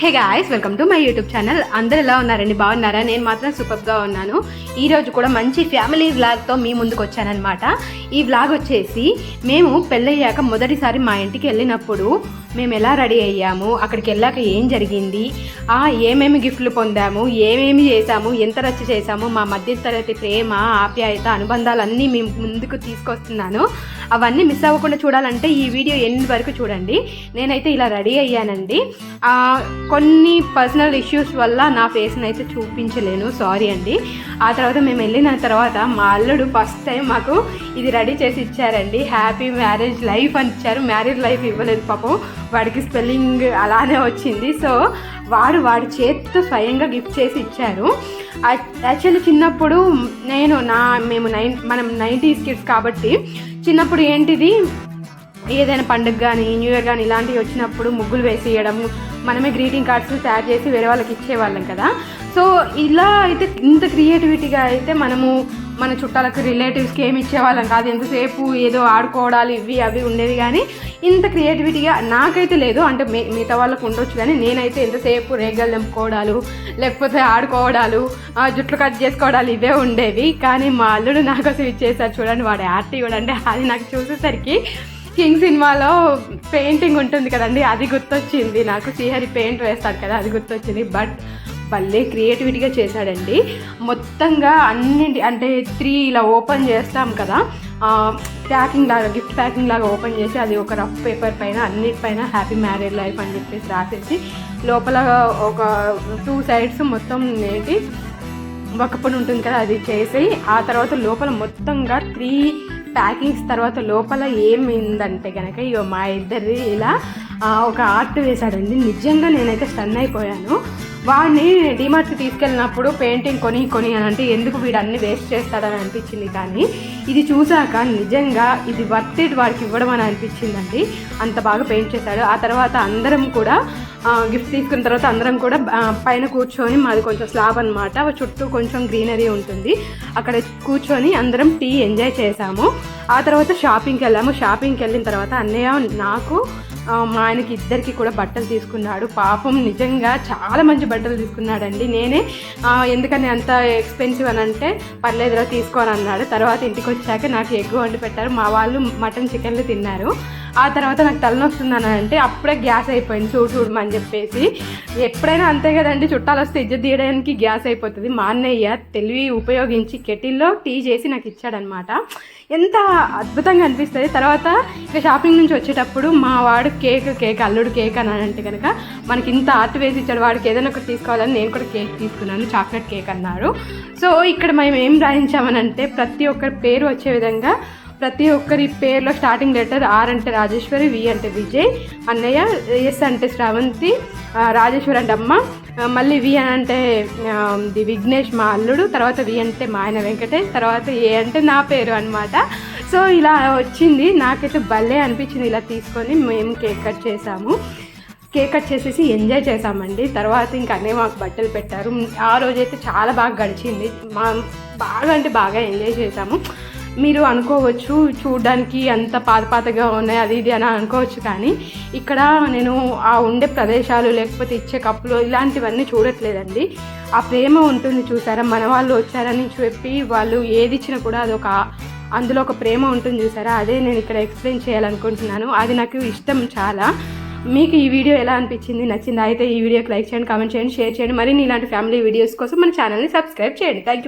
Hey guys welcome to my YouTube channel అందరు ఎలా ఉన్నారండి? బాగున్నారా? నేను మాత్రం సూపర్గా ఉన్నాను. ఈరోజు కూడా మంచి ఫ్యామిలీ వ్లాగ్తో మీ ముందుకు వచ్చానమాట ఈ వ్లాగ్ వచ్చేసి మేము పెళ్ళయ్యాక మొదటిసారి మా ఇంటికి వెళ్ళినప్పుడు మేము ఎలా రెడీ అయ్యాము? అక్కడికి వెళ్ళాక ఏం జరిగింది? ఆ ఏమేమి గిఫ్ట్లు పొందాము? ఏమేమి చేసాము ఎంత రచ్చ చేసాము మా మధ్య తరగతి ప్రేమ ఆప్యాయత అనుబంధాలన్నీ మేము ముందుకు తీసుకొస్తున్నాను. అవన్నీ మిస్ అవ్వకుండా చూడాలంటే ఈ వీడియో ఎండ్ వరకు చూడండి. నేనైతే ఇలా రెడీ అయ్యానండి. కొన్ని పర్సనల్ ఇష్యూస్ వల్ల నా ఫేస్ని అయితే చూపించలేను. సారీ అండి. ఆ తర్వాత మేము వెళ్ళిన తర్వాత మా అల్లుడు ఫస్ట్ టైం మాకు ఇది రెడీ చేసి ఇచ్చారండి. హ్యాపీ మ్యారేజ్ లైఫ్ అని ఇచ్చారు. మ్యారేజ్ లైఫ్ ఇవ్వలేదు పాపం. వాడికి స్పెల్లింగ్ అలానే వచ్చింది. సో వాడు వాడి చేతితో స్వయంగా గిఫ్ట్ చేసి ఇచ్చారు. యాక్చువల్లీ చిన్నప్పుడు నేను నా మేము నైన్ మనం నైంటీస్ కిడ్స్ కాబట్టి చిన్నప్పుడు ఏంటిది? ఏదైనా పండుగ కానీ న్యూ ఇయర్ కానీ ఇలాంటివి వచ్చినప్పుడు ముగ్గులు వేసేయడం మనమే గ్రీటింగ్ కార్డ్స్ తయారు చేసి వేరే వాళ్ళకి ఇచ్చేవాళ్ళం కదా. సో ఇలా అయితే ఇంత క్రియేటివిటీగా అయితే మనము మన చుట్టాలకు రిలేటివ్స్కి ఏమి ఇచ్చేవాళ్ళం కాదు. ఎంతసేపు ఏదో ఆడుకోవడాలు ఇవి అవి ఉండేవి కానీ ఇంత క్రియేటివిటీగా నాకైతే లేదు. అంటే మి మిగతా వాళ్ళకు ఉండొచ్చు కానీ నేనైతే ఎంతసేపు రేగలు తెంపుకోవడాలు లేకపోతే ఆడుకోవడాలు ఆ, జుట్లు కట్ చేసుకోవడాలు ఇవే ఉండేవి. కానీ మా అల్లుడు నాకోసం ఇచ్చేసారు చూడండి వాడు యాక్టివ్ కూడా అంటే అది నాకు చూసేసరికి కింగ్ సినిమాలో పెయింటింగ్ ఉంటుంది కదండి అది గుర్తొచ్చింది. నాకు శ్రీహరి పెయింట్ వేస్తాడు కదా అది గుర్తొచ్చింది. బట్ భలే క్రియేటివిటీగా చేశాడండి. మొత్తంగా అన్నింటి అంటే త్రీ ఇలా ఓపెన్ చేస్తాం కదా ప్యాకింగ్ లాగా గిఫ్ట్ ప్యాకింగ్ లాగా ఓపెన్ చేసి అది ఒక రఫ్ పేపర్ పైన అన్నిటిపైన హ్యాపీ మ్యారేజ్ లైఫ్ అని చెప్పేసి రాసేసి లోపల ఒక టూ సైడ్స్ మొత్తం ఏంటి ఒకప్పుడు ఉంటుంది కదా అది చేసి ఆ తర్వాత లోపల మొత్తంగా త్రీ ప్యాకింగ్స్ తర్వాత లోపల ఏమైందంటే కనుక ఇగో మా ఇద్దరి ఇలా ఒక ఆర్ట్ వేశాడండి. నిజంగా నేనైతే స్టన్ అయిపోయాను. వాడిని డిమార్ట్కి తీసుకెళ్ళినప్పుడు పెయింటింగ్ కొని కొని అని అంటే ఎందుకు వీడు అన్ని వేస్ట్ చేస్తాడని అనిపించింది. కానీ ఇది చూసాక నిజంగా ఇది వర్త్ ఇట్ వాడికి ఇవ్వడం అని అనిపించిందండి. అంత బాగా పెయింట్ చేశాడు. ఆ తర్వాత అందరం కూడా గిఫ్ట్ తీసుకున్న తర్వాత అందరం కూడా పైన కూర్చొని మాది కొంచెం స్లాబ్ అనమాట చుట్టూ కొంచెం గ్రీనరీ ఉంటుంది. అక్కడ కూర్చొని అందరం టీ ఎంజాయ్ చేసాము ఆ తర్వాత షాపింగ్కి వెళ్ళాము. షాపింగ్కి వెళ్ళిన తర్వాత అన్నయ్య నాకు మా ఆయనకి ఇద్దరికి కూడా బట్టలు తీసుకున్నాడు. పాపం నిజంగా చాలా మంచి బట్టలు తీసుకున్నాడండి. నేనే ఎందుకని అంత ఎక్స్పెన్సివ్ అని అంటే పర్లేదురా తీసుకోని అన్నాడు. తర్వాత ఇంటికి వచ్చాక నాకు ఎగ్ వండి పెట్టారు. మా వాళ్ళు మటన్ చికెన్లు తిన్నారు. ఆ తర్వాత నాకు తలనొస్తుందని అంటే అప్పుడే గ్యాస్ అయిపోయింది. చూడు చూడమని చెప్పేసి. ఎప్పుడైనా అంతే కదండి చుట్టాలు వస్తే ఇజ్జ తీయడానికి గ్యాస్ అయిపోతుంది. మా అన్నయ్య తెలివి ఉపయోగించి కెటిల్లో టీ చేసి నాకు ఇచ్చాడనమాట ఎంత అద్భుతంగా అనిపిస్తుంది. తర్వాత ఇక షాపింగ్ నుంచి వచ్చేటప్పుడు మా వాడు కేక్ కేక్ అల్లుడు కేక్ అని అంటే కనుక మనకి ఇంత ఆర్ట్ వేసి ఇచ్చాడు. వాడికి ఏదైనా ఒకటి తీసుకోవాలని నేను కూడా కేక్ తీసుకున్నాను. చాక్లెట్ కేక్ అన్నాడు సో ఇక్కడ మేము ఏం రాయించామనంటే ప్రతి ఒక్కరి పేరు వచ్చే విధంగా ప్రతి ఒక్కరి పేర్లో స్టార్టింగ్ లెటర్ ఆర్ అంటే రాజేశ్వరి వి అంటే విజయ్ అన్నయ్య ఎస్ అంటే శ్రవంతి రాజేశ్వరి అంటే అమ్మ మళ్ళీ వి అని అంటే ది విఘ్నేష్ మా అల్లుడు తర్వాత వి అంటే మా ఆయన వెంకటేష్ తర్వాత ఏ అంటే నా పేరు అనమాట సో ఇలా వచ్చింది. నాకైతే భలే అనిపించింది ఇలా తీసుకొని మేము కేక్ కట్ చేసాము. కేక్ కట్ చేసేసి ఎంజాయ్ చేసామండి. తర్వాత ఇంకా అన్నీ మాకు బట్టలు పెట్టారు. ఆ రోజైతే చాలా బాగా గడిచింది. మా బాగా అంటే బాగా ఎంజాయ్ చేసాము. మీరు అనుకోవచ్చు చూడడానికి అంత పాత పాతగా ఉన్నాయి అది ఇది అని అనుకోవచ్చు కానీ ఇక్కడ నేను ఆ ఉండే ప్రదేశాలు లేకపోతే ఇచ్చే కప్పులు ఇలాంటివన్నీ చూడట్లేదండి. ఆ ప్రేమ ఉంటుంది చూసారా? మన వాళ్ళు వచ్చారని చెప్పి వాళ్ళు ఏది ఇచ్చినా కూడా అదొక అందులో ఒక ప్రేమ ఉంటుంది చూసారా? అదే నేను ఇక్కడ ఎక్స్ప్లెయిన్ చేయాలనుకుంటున్నాను. అది నాకు ఇష్టం చాలా. మీకు ఈ వీడియో ఎలా అనిపించింది? నచ్చిందా? అయితే ఈ వీడియోకి లైక్ చేయండి కామెంట్ చేయండి షేర్ చేయండి. మరిన్ని ఇలాంటి ఫ్యామిలీ వీడియోస్ కోసం మన ఛానల్ని సబ్స్క్రైబ్ చేయండి. Thank you